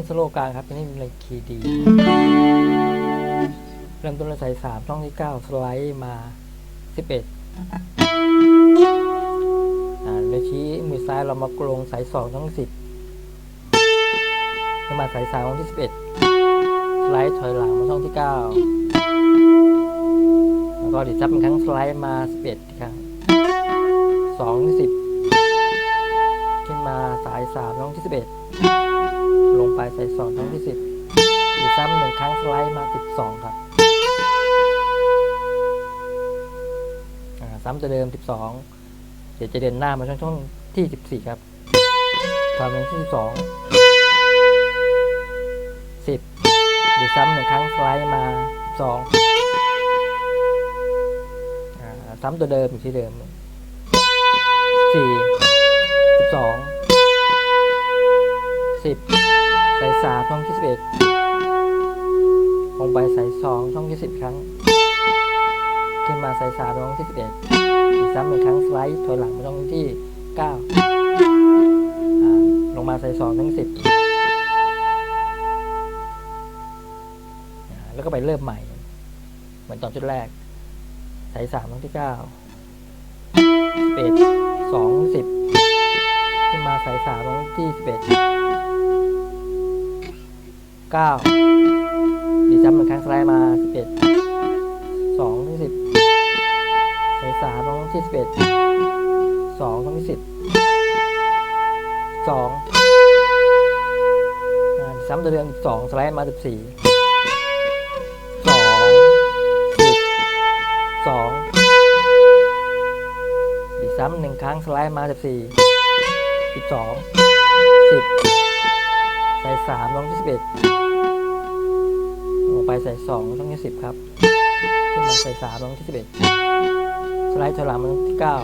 นสโลกลางครับอันนี้เป็นเลยคีย์ดีเริ่มต้นด้วยสายสามช่องที่เก้าสไลด์มาสิบเอ็ดอ่าโดยชี้มือซ้ายเรามากลงสายสองช่องที่สิบขึ้นมาสายสามช่องที่สิบเอ็ดสไลด์ถอยหลังมาช่องที่เก้าแล้วก็ดิดซับเป็นครั้งสไลด์มาสิบเอ็ดครั้งสองที่สิบ มาสายสามช่องที่สิบเอ็ดลงไปสายสองช่องที่สิบดิดซับหนึ่งครั้งสไลด์มาสิบสองครับซ้ำตัวเดิม 12 เดี๋ยวจะเดินหน้ามาช่องช่องที่ 14 ครับทำเป็นที่ 12 10 เดี๋ยวซ้ำหนึ่งครั้งสไลด์มา2อ่าซ้ำตัวเดิมอยู่ที่เดิม 4 12 10ใส่สามช่องที่11ลงไปใส่สองช่องที่10ครั้ง ขึ้นมาใส่สามช่องที่11อีกซ้ำหนึ่งครั้งสไลด์ถอยหลังมาช่องที่9อ่าลงมาใส่2ทั้ง10อ่าแล้วก็ไปเริ่มใหม่ เหมือนตอนชุดแรก ใส่3ช่องที่9 11 2 10ขึ้นมาใส่3ช่องที่11 9อี กซ้ำหนึ่งครั้งสไลด์มา11 2ถึง10สายสามช่องที่สิบเอ็ดสองช่องที่สิบสองซ้ำตัวเดิมอีกสองสไลด์มาสิบสี่สองสิบสองอีกซ้ำหนึ่งครั้งสไลด์มาสิบสี่สิบสองสิบ สามช่องที่สิบเอ็ดลงไปใส่สองช่องที่สิบครับ ขึ้นมาใส่สามช่องที่สิบเอ็ดสไลด์ถอยหลังมาที่เก้า